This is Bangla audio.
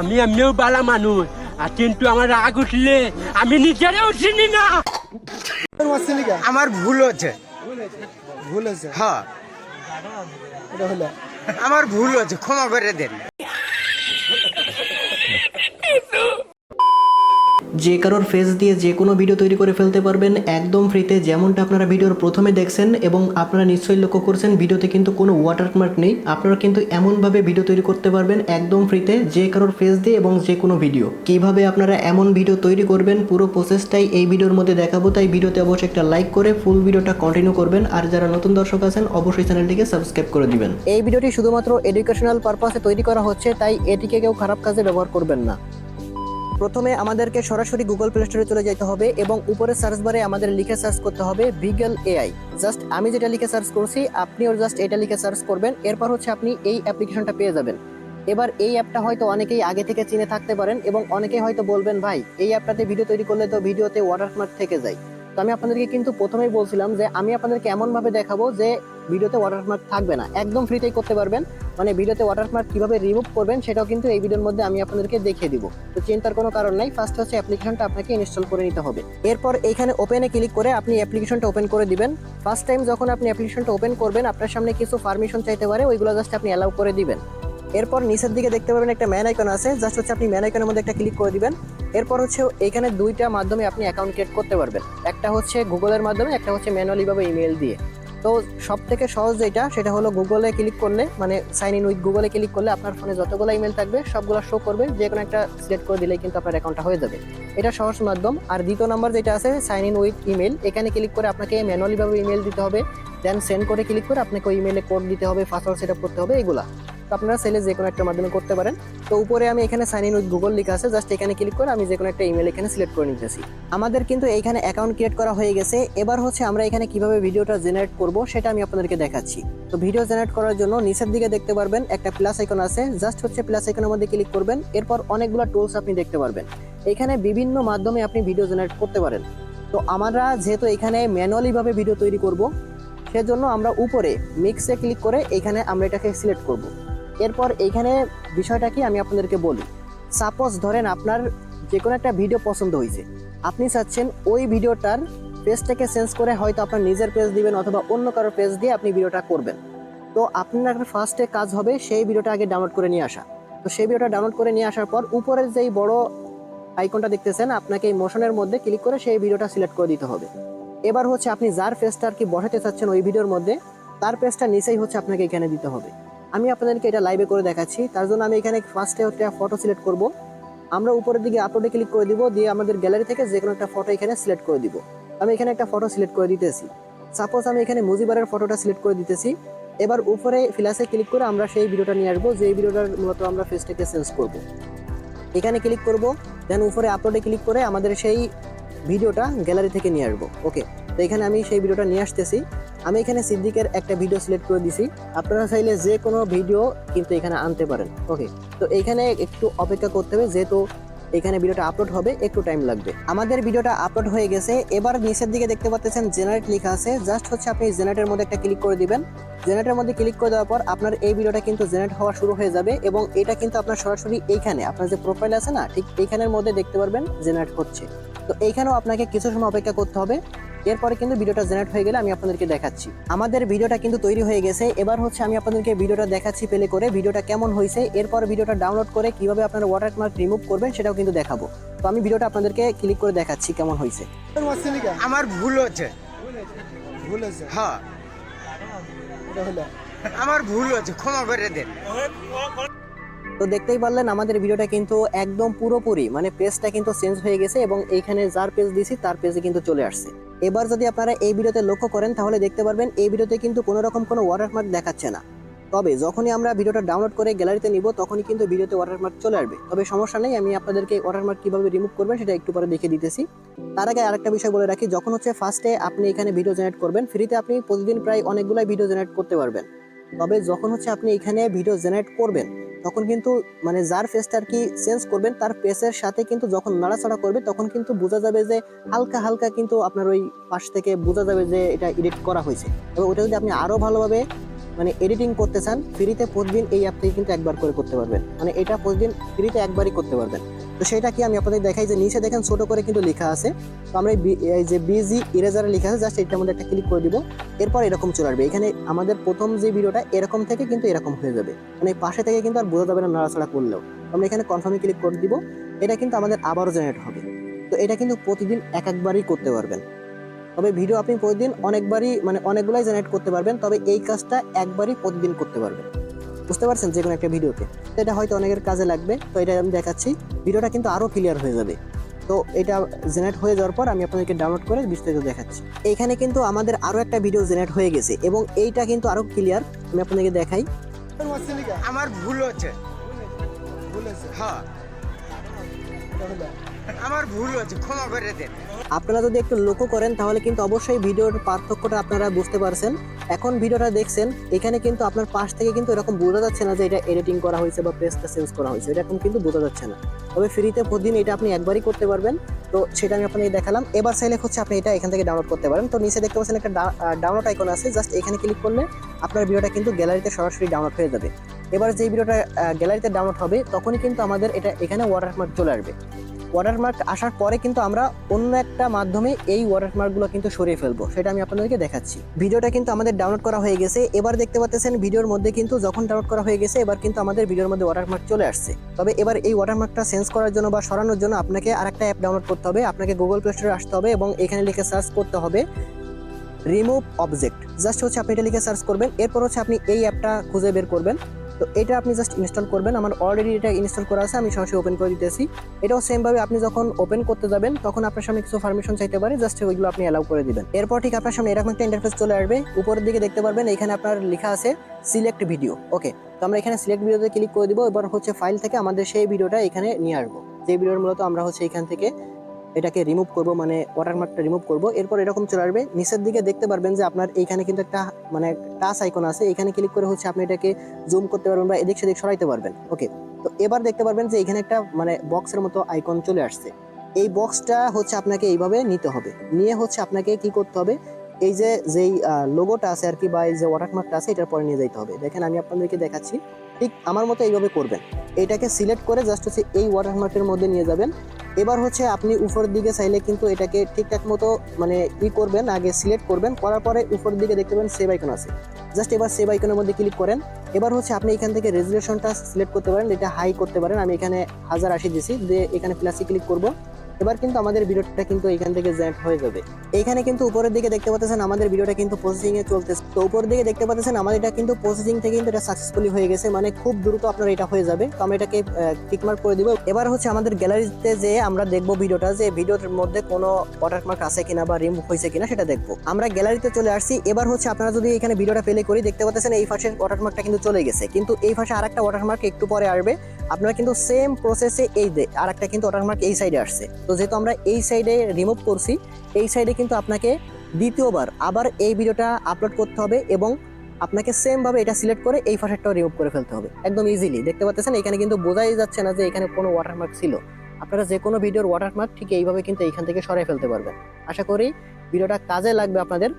আমি আমিও বালা মানুষ আর কিন্তু আমার রাগ উঠলে আমি নিজেরে চিনি না। আমার ভুল হচ্ছে। ভুল হচ্ছে হ্যাঁ। আমার ভুল হচ্ছে ক্ষমা করে দেন। যে কারোর ফেস দিয়ে যে কোনো ভিডিও তৈরি করে ফেলতে পারবেন একদম ফ্রিতে যেমনটা আপনারা ভিডিওর প্রথমে দেখছেন এবং আপনারা নিশ্চয়ই লক্ষ্য করছেন ভিডিওতে কিন্তু কোনো ওয়াটারমার্ক নেই। আপনারা কিন্তু এমনভাবে ভিডিও তৈরি করতে পারবেন একদম ফ্রিতে যে কারোর ফেস দিয়ে এবং যে কোনো ভিডিও কীভাবে আপনারা এমন ভিডিও তৈরি করবেন, পুরো প্রসেসটাই এই ভিডিওর মধ্যে দেখাবো। তাই ভিডিওতে অবশ্যই একটা লাইক করে ফুল ভিডিওটা কন্টিনিউ করবেন। আর যারা নতুন দর্শক আছেন, অবশ্যই চ্যানেলটিকে সাবস্ক্রাইব করে দিবেন। এই ভিডিওটি শুধুমাত্র এডুকেশনাল পারপাসে তৈরি করা হচ্ছে, তাই এটিকে কেউ খারাপ কাজে ব্যবহার করবেন না। প্রথমে আমাদেরকে সরাসরি গুগল প্লে স্টোরে চলে যেতে হবে এবং উপরে সার্চ বারে আমাদের লিখে সার্চ করতে হবে বিগল এআই জাস্ট আমি যেটা লিখে সার্চ করছি আপনিও জাস্ট এটা লিখে সার্চ করবেন, এরপর হচ্ছে আপনি এই অ্যাপ্লিকেশনটা পেয়ে যাবেন। এবার এই অ্যাপটা হয়তো অনেকেই আগে থেকে চিনে থাকতে পারেন এবং অনেকেই হয়তো বলবেন, ভাই, এই অ্যাপটাতে ভিডিও তৈরি করলে তো ভিডিওতে ওয়াটারমার্ক থেকে যায়। তো আমি আপনাদেরকে কিন্তু প্রথমেই বলছিলাম যে আমি আপনাদেরকে এমনভাবে দেখাবো যে ভিডিওতে ওয়াটারমার্ক থাকবে না, একদম ফ্রিতেই করতে পারবেন। মানে ভিডিওতে ওয়াটারমার্ক কীভাবে রিমুভ করবেন সেটাও কিন্তু এই ভিডিওর মধ্যে আমি আপনাদেরকে দেখিয়ে দিব। তো চিন্তার কোনো কারণ নাই ফার্স্ট হচ্ছে অ্যাপ্লিকেশনটা আপনাকে ইনস্টল করে নিতে হবে। এরপর এইখানে ওপেনে ক্লিক করে আপনি অ্যাপ্লিকেশনটা ওপেন করে দিবেন। ফার্স্ট টাইম যখন আপনি অ্যাপ্লিকেশনটা ওপেন করবেন, আপনার সামনে কিছু পারমিশন চাইতে পারে, ওইগুলো জাস্ট আপনি অ্যালাউ করে দিবেন। এরপর নিচের দিকে দেখতে পাবেন একটা ম্যান আইকন আছে জাস্ট হচ্ছে আপনি ম্যান আইকনের মধ্যে একটা ক্লিক করে দিবেন। এরপর হচ্ছে এখানে দুইটা মাধ্যমে আপনি অ্যাকাউন্ট ক্রিয়েট করতে পারবেন। একটা হচ্ছে গুগলের মাধ্যমে, একটা হচ্ছে ম্যানুয়ালিভাবে ইমেল দিয়ে। তো সব থেকে সহজ যেটা, সেটা হলো গুগলে ক্লিক করলে মানে সাইন ইন উইথ গুগলে ক্লিক করলে আপনার ফোনে যতগুলো ইমেল থাকবে, সবগুলো শো করবে, যে কোনো একটা সিলেক্ট করে দিলেই কিন্তু আপনার অ্যাকাউন্টটা হয়ে যাবে। এটা সহজ মাধ্যম। আর দ্বিতীয় নাম্বার যেটা আছে সাইন ইন উইথ ইমেল এখানে ক্লিক করে আপনাকে ম্যানুয়ালিভাবে ইমেল দিতে হবে দেন সেন্ড করে ক্লিক করে আপনাকে ওই ইমেলে কোড দিতে হবে পাসওয়ার্ড সেট করতে হবে, এগুলা। আপনারা সেলে যে কোনো একটা মাধ্যমে করতে পারেন। তো উপরে আমি এখানে সাইন ইন উইথ গুগল লেখা আছে জাস্ট এখানে ক্লিক করে আমি যে কোনো একটা ইমেল এখানে সিলেক্ট করে নিতেছি। আমাদের কিন্তু এইখানে অ্যাকাউন্ট ক্রিয়েট করা হয়ে গেছে। এবার হচ্ছে আমরা এখানে কীভাবে ভিডিওটা জেনারেট করব সেটা আমি আপনাদেরকে দেখাচ্ছি। তো ভিডিও জেনারেট করার জন্য নিচের দিকে দেখতে পারবেন, একটা প্লাস আইকন আছে। জাস্ট হচ্ছে প্লাস আইকনের মধ্যে ক্লিক করবেন, এরপর অনেকগুলো টুলস আপনি দেখতে পারবেন। এখানে বিভিন্ন মাধ্যমে আপনি ভিডিও জেনারেট করতে পারেন। তো আমরা যেহেতু এখানে ম্যানুয়ালি ভাবে ভিডিও তৈরি করব, সেজন্য আমরা উপরে মিক্সে ক্লিক করে এখানে আমরা এটাকে সিলেক্ট করব। এরপর এইখানে বিষয়টা কি আমি আপনাদেরকে বলি। সাপোজ ধরেন আপনার যে কোনো একটা ভিডিও পছন্দ হয়েছে। আপনি চাচ্ছেন ওই ভিডিওটার পেজটাকে চেঞ্জ করে হয়তো আপনার নিজের পেজ দিবেন অথবা অন্য কারও পেজ দিয়ে আপনি ভিডিওটা করবেন। তো আপনার ফার্স্টে কাজ হবে সেই ভিডিওটা আগে ডাউনলোড করে নিয়ে আসা। তো সেই ভিডিওটা ডাউনলোড করে নিয়ে আসার পর উপরের যেই বড় আইকনটা দেখতেছেন, আপনাকে এই মোশনের মধ্যে ক্লিক করে সেই ভিডিওটা সিলেক্ট করে দিতে হবে। এবার হচ্ছে আপনি যার পেজটা আর কি বসাতে চাচ্ছেন ওই ভিডিওর মধ্যে, তার পেজটা নিচেই হচ্ছে আপনাকে এখানে দিতে হবে। আমি আপনাদেরকে এটা লাইভে করে দেখাচ্ছি। তার জন্য আমি এখানে ফার্স্টে একটা ফটো সিলেক্ট করব। আমরা উপরের দিকে আপলোডে ক্লিক করে দিব, দিয়ে আমাদের গ্যালারি থেকে যে কোনো একটা ফটো এখানে সিলেক্ট করে দিব। আমি এখানে একটা ফটো সিলেক্ট করে দিতেছি। সাপোজ আমি এখানে মুজিবারের ফটোটা সিলেক্ট করে দিতেছি। এবার উপরে ফিলাসে ক্লিক করে আমরা সেই ভিডিওটা নিয়ে আসব যে ভিডিওটার মূলত আমরা ফেসটাকে চেঞ্জ করব। এখানে ক্লিক করব দেন উপরে আপলোডে ক্লিক করে আমাদের সেই ভিডিওটা গ্যালারি থেকে নিয়ে আসব। ওকে তো এখানে আমি সেই ভিডিওটা নিয়ে আসতেছি। আমি এখানে সিদ্দিকের একটা ভিডিও সিলেক্ট করে দিছি। আপনারা চাইলে যে কোনো ভিডিও কিন্তু এখানে আনতে পারেন। ওকে তো এখানে একটু অপেক্ষা করতে হবে, যেহেতু এখানে ভিডিওটা আপলোড হবে, একটু টাইম লাগবে। আমাদের ভিডিওটা আপলোড হয়ে গেছে। এবার নিচের দিকে দেখতে পাচ্ছেন জেনারেট লেখা আছে। জাস্ট হচ্ছে আপনি জেনারেটের মধ্যে একটা ক্লিক করে দিবেন। জেনারেটের মধ্যে ক্লিক করে দেওয়ার পর আপনার এই ভিডিওটা কিন্তু জেনারেট হওয়া শুরু হয়ে যাবে এবং এটা কিন্তু আপনার সরাসরি এইখানে, আপনার যে প্রোফাইল আছে না, ঠিক এইখানের মধ্যে দেখতে পারবেন জেনারেট হচ্ছে। তো এইখানেও আপনাকে কিছু সময় অপেক্ষা করতে হবে। এরপরে কিন্তু ভিডিওটা জেনারেট হয়ে গেলে আমি আপনাদেরকে দেখাচ্ছি। আমাদের ভিডিওটা কিন্তু তৈরি হয়ে গেছে। এবার হচ্ছে আমি আপনাদেরকে ভিডিওটা দেখাচ্ছি পেলে করে। ভিডিওটা কেমন হয়েছে এরপর ভিডিওটা ডাউনলোড করে কীভাবে আপনারা ওয়াটারমার্ক রিমুভ করবেন সেটাও কিন্তু দেখাবো। তো আমি ভিডিওটা আপনাদেরকে ক্লিক করে দেখাচ্ছি কেমন হয়েছে। আমার ভুল হচ্ছে। ভুল হয়েছে? হ্যাঁ। আমার ভুল হচ্ছে ক্ষমা করে দেন। তো দেখতেই পারলেন আমাদের ভিডিওটা কিন্তু একদম পুরোপুরি মানে পেজটা কিন্তু চেঞ্জ হয়ে গেছে এবং এইখানে যার পেজ দিছি তার পেজে কিন্তু চলে আসছে। এবার যদি আপনারা এই ভিডিওতে লক্ষ্য করেন, তাহলে দেখতে পারবেন এই ভিডিওতে কিন্তু কোনো রকম কোনো ওয়াটারমার্ক দেখাচ্ছে না। তবে যখনই আমরা ভিডিওটা ডাউনলোড করে গ্যালারিতে নিব, তখনই কিন্তু ভিডিওতে ওয়াটারমার্ক চলে আসবে। তবে সমস্যা নেই, আমি আপনাদেরকে ওয়াটারমার্ক কীভাবে রিমুভ করবেন সেটা একটু পরে দেখে দিতেছি। তার আগে আরেকটা বিষয় বলে রাখি, যখন হচ্ছে ফার্স্টে আপনি এখানে ভিডিও জেনারেট করবেন ফ্রিতে আপনি প্রতিদিন প্রায় অনেকগুলাই ভিডিও জেনারেট করতে পারবেন। তবে যখন হচ্ছে আপনি এখানে ভিডিও জেনারেট করবেন তখন কিন্তু মানে যার ফেসটা আর কি চেঞ্জ করবেন, তার ফেসের সাথে কিন্তু যখন নাড়াচাড়া করবে, তখন কিন্তু বোঝা যাবে যে হালকা হালকা কিন্তু আপনার ওই পাশ থেকে বোঝা যাবে যে এটা এডিট করা হয়েছে। এবং ওটা যদি আপনি আরও ভালোভাবে মানে এডিটিং করতে চান ফ্রিতে প্রতিদিন এই অ্যাপ থেকে কিন্তু একবার করে করতে পারবেন। মানে এটা প্রতিদিন ফ্রিতে একবারই করতে পারবেন। তো সেটা কি আমি আপনাদের দেখাই যে নিচে দেখেন ছোট করে কিন্তু লেখা আছে। তো আমরা এই যে বিজি ইরেজারে লেখা আছে জাস্ট এটার মধ্যে একটা ক্লিক করে দিব। এরপর এরকম চলে আসবে। এখানে আমাদের প্রথম যে ভিডিওটা, এরকম থেকে কিন্তু এরকম হয়ে যাবে। মানে পাশে থেকে কিন্তু আর বোঝা যাবে না নাড়াচাড়া করলেও। আমরা এখানে কনফার্মে ক্লিক করে দিব। এটা কিন্তু আমাদের আবারও জেনারেট হবে। তো এটা কিন্তু প্রতিদিন এক একবারই করতে পারবেন। তবে ভিডিও আপনি প্রতিদিন অনেকবারই মানে অনেকগুলাই জেনারেট করতে পারবেন। তবে এই কাজটা একবারই প্রতিদিন করতে পারবেন। বুঝতে পারছেন যে কোনো একটা ভিডিওতে। তো এটা হয়তো অনেকের কাজে লাগবে। তো এটা আমি দেখাচ্ছি। ভিডিওটা কিন্তু আরও ক্লিয়ার হয়ে যাবে। তো এটা জেনারেট হয়ে যাওয়ার পর আমি আপনাদেরকে ডাউনলোড করে বিস্তারিত দেখাচ্ছি। এখানে কিন্তু আমাদের আরও একটা ভিডিও জেনারেট হয়ে গেছে এবং এইটা কিন্তু আরও ক্লিয়ার আমি আপনাদেরকে দেখাই। আমার ভুল হচ্ছে। ভুল হ্যাঁ। আমার ভুল হচ্ছে, ক্ষমা করে দেন। আপনারা যদি একটু লক্ষ্য করেন, তাহলে কিন্তু অবশ্যই ভিডিওর পার্থক্যটা আপনারা বুঝতে পারছেন। এখন ভিডিওটা দেখছেন, এখানে কিন্তু আপনার পাশ থেকে কিন্তু এরকম বোঝা যাচ্ছে না যে এটা এডিটিং করা হয়েছে বা পেজটা চেঞ্জ করা হয়েছে। এরকম কিন্তু বোঝা যাচ্ছে না। তবে ফ্রিতে প্রতিদিন এটা আপনি একবারই করতে পারবেন। তো সেটা আমি আপনাকে দেখালাম। এবার চাইলে হচ্ছে আপনি এটা এখান থেকে ডাউনলোড করতে পারেন। তো নিচে দেখতে পাচ্ছেন একটা ডাউনলোড আইকন আছে। জাস্ট এখানে ক্লিক করলে আপনার ভিডিওটা কিন্তু গ্যালারিতে সরাসরি ডাউনলোড হয়ে যাবে। এবার যে ভিডিওটা গ্যালারিতে ডাউনলোড হবে, তখনই কিন্তু আমাদের এটা এখানে ওয়াটারমার্ক চলে আসবে। ওয়াটারমার্ক আসার পরে কিন্তু আমরা অন্য একটা মাধ্যমে এই ওয়াটারমার্কগুলো কিন্তু সরিয়ে ফেলব। সেটা আমি আপনাদেরকে দেখাচ্ছি। ভিডিওটা কিন্তু আমাদের ডাউনলোড করা হয়ে গেছে। এবার দেখতে পাচ্ছেন ভিডিওর মধ্যে কিন্তু যখন ডাউনলোড করা হয়ে গেছে, এবার কিন্তু আমাদের ভিডিওর মধ্যে ওয়াটারমার্ক চলে আসছে। তবে এবার এই ওয়াটারমার্কটা চেঞ্জ করার জন্য বা সরানোর জন্য আপনাকে আরেকটা অ্যাপ ডাউনলোড করতে হবে। আপনাকে গুগল প্লে স্টোরে আসতে হবে এবং এখানে লিখে সার্চ করতে হবে রিমুভ অবজেক্ট জাস্ট হচ্ছে আপনি এটা লিখে সার্চ করবেন। এরপর হচ্ছে আপনি এই অ্যাপটা খুঁজে বের করবেন। তো এটা আপনি জাস্ট ইনস্টল করবেন। আমার অলরেডি এটা ইনস্টল করা আছে, আমি সরাসরি ওপেন করে দিতেছি। এটাও সেমভাবে আপনি যখন ওপেন করতে যাবেন, তখন আপনার সামনে কিছু পারমিশন চাইতে পারে জাস্ট ওইগুলো আপনি অ্যালাউ করে দিবেন। এরপর ঠিক আপনার সামনে এরকম একটা ইন্টারফেস চলে আসবে। উপরের দিকে দেখতে পারবেন, এখানে আপনার লেখা আছে সিলেক্ট ভিডিও ওকে তো আমরা এখানে সিলেক্ট ভিডিওতে ক্লিক করে দিব। এবার হচ্ছে ফাইল থেকে আমাদের সেই ভিডিওটা এখানে নিয়ে আসব। যে ভিডিওর মূলত আমরা হচ্ছে এখান থেকে এটাকে রিমুভ করব মানে ওয়াটারমার্কটা রিমুভ করব। এরপর এরকম চলে আসবে। নিচের দিকে দেখতে পারবেন যে আপনার এইখানে কিন্তু একটা মানে টাচ আইকন আছে। এখানে ক্লিক করে হচ্ছে আপনি এটাকে জুম করতে পারবেন বা এদিক সেদিক সরাইতে পারবেন। ওকে তো এবার দেখতে পারবেন যে এখানে একটা মানে বক্সের মতো আইকন চলে আসছে। এই বক্সটা হচ্ছে আপনাকে এইভাবে নিতে হবে। নিয়ে হচ্ছে আপনাকে কি করতে হবে? এই যে, যেই লোগোটা আছে আর কি বা এই যে ওয়াটারমার্কটা আছে, এটার পরে নিয়ে যেতে হবে। দেখেন আমি আপনাদেরকে দেখাচ্ছি। ঠিক আমার মতো এইভাবে করবেন। এটাকে সিলেক্ট করে জাস্ট হচ্ছে এই ওয়াটারমার্কের মধ্যে নিয়ে যাবেন। এবার হচ্ছে আপনি উপরের দিকে চাইলে কিন্তু এটাকে ঠিকঠাক মতো মানে ই করবেন, আগে সিলেক্ট করবেন, করার পরে উপরের দিকে দেখতে পাবেন সেভ আইকন আছে। জাস্ট এবার সেভ আইকনের মধ্যে ক্লিক করেন। এবার হচ্ছে আপনি এখান থেকে রেজুলেশনটা সিলেক্ট করতে পারেন, এটা হাই করতে পারেন। আমি এখানে হাজার আশি দিয়েছি দিয়ে এখানে প্লাসে ক্লিক করব। এবার কিন্তু আমাদের ভিডিওটা কিন্তু এখান থেকে জেন্ট হয়ে যাবে। এইখানে কিন্তু উপরের দিকে দেখতে পাচ্ছেন আমাদের ভিডিওটা কিন্তু প্রসেসিং এ চলতেছে। তো উপরের দিকে দেখতে পাচ্ছেন আমাদের এটা কিন্তু প্রসেসিং থেকে কিন্তু এটা সাকসেসফুলি হয়ে গেছে। মানে খুব দ্রুত আপনার এটা হয়ে যাবে। তো আমরা এটাকে টিকমার্ক করে দিব। এবার হচ্ছে আমাদের গ্যালারিতে যে আমরা দেখব ভিডিওটা যে ভিডিওর মধ্যে কোনো ওয়াটারমার্ক আছে কিনা বা রিমুভ হয়েছে কিনা সেটা দেখব। আমরা গ্যালারিতে চলে আসছি। এবার হচ্ছে আপনারা যদি এখানে ভিডিওটা প্লে করি, দেখতে পাচ্ছেন এই পাশের ওয়াটারমার্কটা কিন্তু চলে গেছে। কিন্তু এই পাশে আরেকটা ওয়াটারমার্ক একটু পরে আসবে। আপনারা কিন্তু সেম প্রসেসে এই দে আরেকটা কিন্তু ওয়াটারমার্ক এই সাইডে আসছে। তো যেহেতু আমরা এই সাইডে রিমুভ করছি, এই সাইডে কিন্তু আপনাকে দ্বিতীয়বার আবার এই ভিডিওটা আপলোড করতে হবে এবং আপনাকে সেমভাবে এটা সিলেক্ট করে এই ফাঁসেরটাও রিমুভ করে ফেলতে হবে। একদম ইজিলি দেখতে পাচ্ছেন, এখানে কিন্তু বোঝাই যাচ্ছে না যে এখানে কোনো ওয়াটারমার্ক ছিল। আপনারা যে কোনো ভিডিওর ওয়াটারমার্ক ঠিক এইভাবে কিন্তু এইখান থেকে সরাই ফেলতে পারবেন। আশা করি ভিডিওটা কাজে লাগবে আপনাদের।